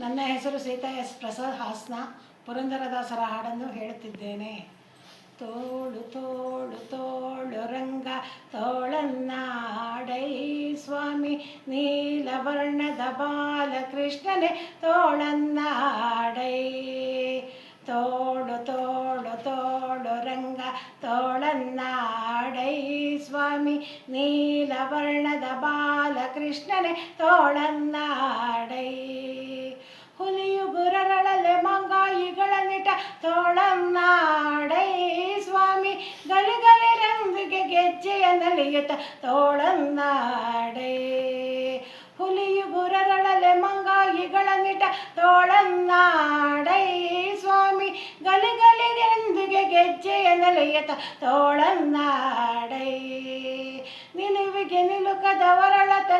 ನನ್ನ ಹೆಸರು ಸೀತಾ ಎಸ್ ಪ್ರಸಾದ್ ಹಾಸನ, ಪುರಂದರದಾಸರ ಹಾಡನ್ನು ಹೇಳುತ್ತಿದ್ದೇನೆ. ತೋಳು ತೋಳು ತೋಳು ರಂಗ ತೋಳನ್ನಾಡೈ ಸ್ವಾಮಿ, ನೀಲವರ್ಣದ ಬಾಲಕೃಷ್ಣನೇ ತೋಳನ್ನಾಡೈ ತೋಳು ತೋಳು ತೋಳು ರಂಗ ತೋಳನ್ನಾಡೈ ಸ್ವಾಮಿ, ನೀಲವರ್ಣದ ಬಾಲಕೃಷ್ಣನೇ ತೋಳನ್ನಾಡೈ ಹುಲಿಯು ಗುರಗಳಲೆ ಮಂಗಾಯಿಗಳ ನಿಟ ತೋಳನ್ನಾಡೈ ಸ್ವಾಮಿ ಗಲಿಗಲಿರಂದಿಗೆ ಗೆಜ್ಜೆಯ ನಲಿಯುತ್ತ ತೋಳನ್ನಾಡೈ ಹುಲಿಯು ಗುರಗಳಲೆ ಮಂಗಾಯಿಗಳ ನಿಟ ತೋಳನ್ನಾಡೈ ಸ್ವಾಮಿ ಗಲಿಗಲಿಗೆಂದಿಗೆ ಗೆಜ್ಜೆಯ ನಲಿಯುತ್ತ ತೋಳನ್ನಾಡೈ ನಿಲುವಿಗೆ ನಿಲುಕದ ವರಳತ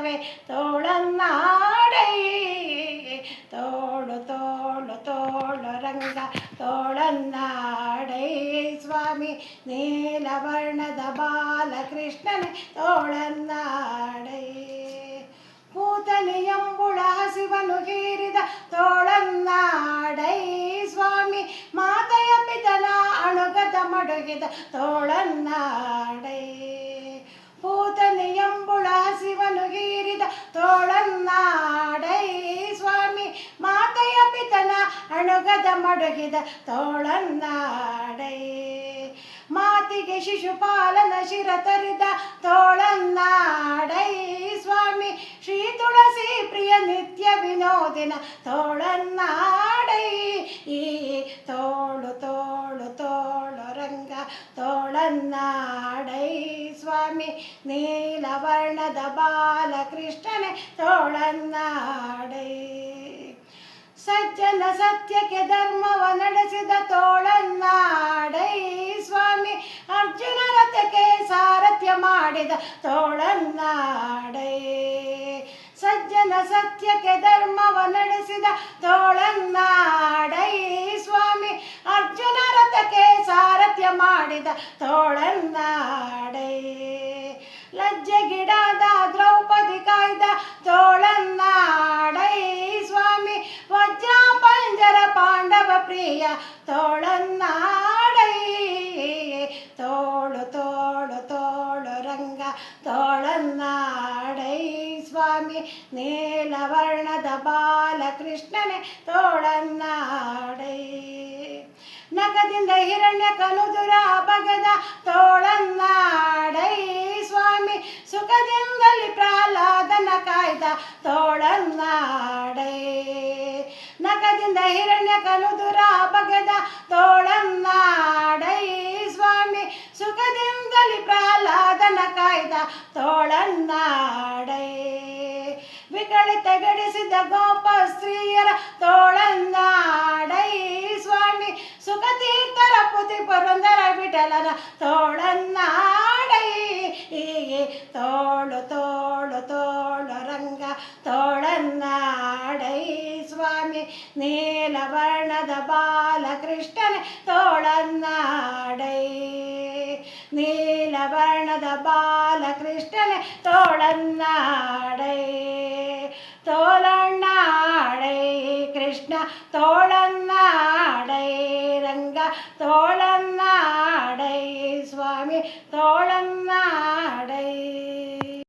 ಮಡಿಕವೆ ತೋಳನ್ನಾಡೈ. ತೋಳು ತೋಳು ತೋಳು ರಂಗ, ತೋಳನ್ನಾಡೈ. ಸ್ವಾಮಿ, ನೀಲವರ್ಣದ ಬಾಲಕೃಷ್ಣನ, ತೋಳನ್ನಾಡೈ. ಪೂತನಿ ಎಂಬುಳ ಹಸಿವನು ಹೀರಿದ, ತೋಳನ್ನಾಡೈ. ಸ್ವಾಮಿ ಮಾತೆಯ ಪಿತನ ಅಣುಗದ ಮಡುಗಿದ, ತೋಳನ್ನಾಡೈ. ಪೂತನಿ ಎಂಬುಳ ಹಸಿವನು ಹೀರಿದ ತೋಳನ್ನಾಡೈ ಸ್ವಾಮಿ. ಮಾತೆಯ ಪಿತನ ಅಣುಗದ ಮಡುಗಿದ ತೋಳನ್ನಾಡೈ. ಮಾತಿಗೆ ಶಿಶುಪಾಲನ ಶಿರ ತರಿದ ತೋಳನ್ನಾಡೈ ಸ್ವಾಮಿ. ಶ್ರೀ ತುಳಸಿ ಪ್ರಿಯ ನಿತ್ಯ ವಿನೋದಿನ ತೋಳನ್ನಾಡೈ. ಈ ತೋಳು ತೋಳು ತೋಳು ರಂಗ ತೋಳನ್ನಾಡೈ. ನೀಲವರ್ಣದ ಬಾಲಕೃಷ್ಣನೇ ತೋಳನ್ನಾಡೆ. ಸಜ್ಜನ ಸತ್ಯಕ್ಕೆ ಧರ್ಮವ ನಡೆಸಿದ ತೋಳನ್ನಾಡೈ. ಸ್ವಾಮಿ ಅರ್ಜುನ ರಥಕ್ಕೆ ಸಾರಥ್ಯ ಮಾಡಿದ ತೋಳನ್ನಾಡೈ. ಸಜ್ಜನ ಸತ್ಯಕ್ಕೆ ಧರ್ಮವ ನಡೆಸಿದ ತೋಳನ್ನಾಡೈ. ಸ್ವಾಮಿ ಅರ್ಜುನ ರಥಕ್ಕೆ ಸಾರಥ್ಯ ಮಾಡಿದ ತೋಳನ್ನಾಡೈ ಕಾಯ್ದ ತೋಳನ್ನಾಡೈ ಸ್ವಾಮಿ ವಜ್ರ ಪಂಜರ ಪಾಂಡವ ಪ್ರಿಯ ತೋಳನ್ನಾಡೈ ತೋಳು ತೋಳು ತೋಳು ರಂಗ ತೋಳನ್ನಾಡೈ ಸ್ವಾಮಿ ನೀಲವರ್ಣದ ಬಾಲಕೃಷ್ಣನೇ ತೋಳನ್ನಾಡೈ ನಗದಿಂದ ಹಿರಣ್ಯ ಕನುದುರ ಬಗದ ತೋಳನ್ನಾಡೈ ಸ್ವಾಮಿ ಸುಖದಿಂದಲಿ ಪ್ರಹ್ಲಾದನ ಕಾಯ್ದ ತೋಳನ್ನಾಡೆ. ನಗದಿಂದ ಹಿರಣ್ಯ ಕನುದುರ ಬಗೆದ ತೋಳನ್ನಾಡೈ. ಸ್ವಾಮಿ ಸುಖದಿಂದಲಿ ಪ್ರಹ್ಲಾದನ ಕಾಯ್ದ ತೋಳನ್ನಾಡೈ. ವಿಕಳಿ ತಗಡಿಸಿದ ಗೋಪ ಸ್ತ್ರೀಯರ ತೋಳನ್ನಾಡೈ. ಸ್ವಾಮಿ ಸುಖತೀರ್ಥರ ಪುತಿ ಪುರಂದರ ವಿಠಲನ ತೋಳನ್ನಾಡೈ. ತೋಳು ತೋಳು ಸ್ವಾಮಿ ನೀಲವರ್ಣದ ಬಾಲಕೃಷ್ಣನ ತೋಳನ್ನಾಡೈ ನೀಲವರ್ಣದ ಬಾಲಕೃಷ್ಣನ ತೋಳನ್ನಾಡೈ ತೋಳಣ್ಣಾಡೈ ಕೃಷ್ಣ ತೋಳನ್ನಾಡೈ ರಂಗ ತೋಳನ್ನಾಡೈ ಸ್ವಾಮಿ ತೋಳನ್ನಾ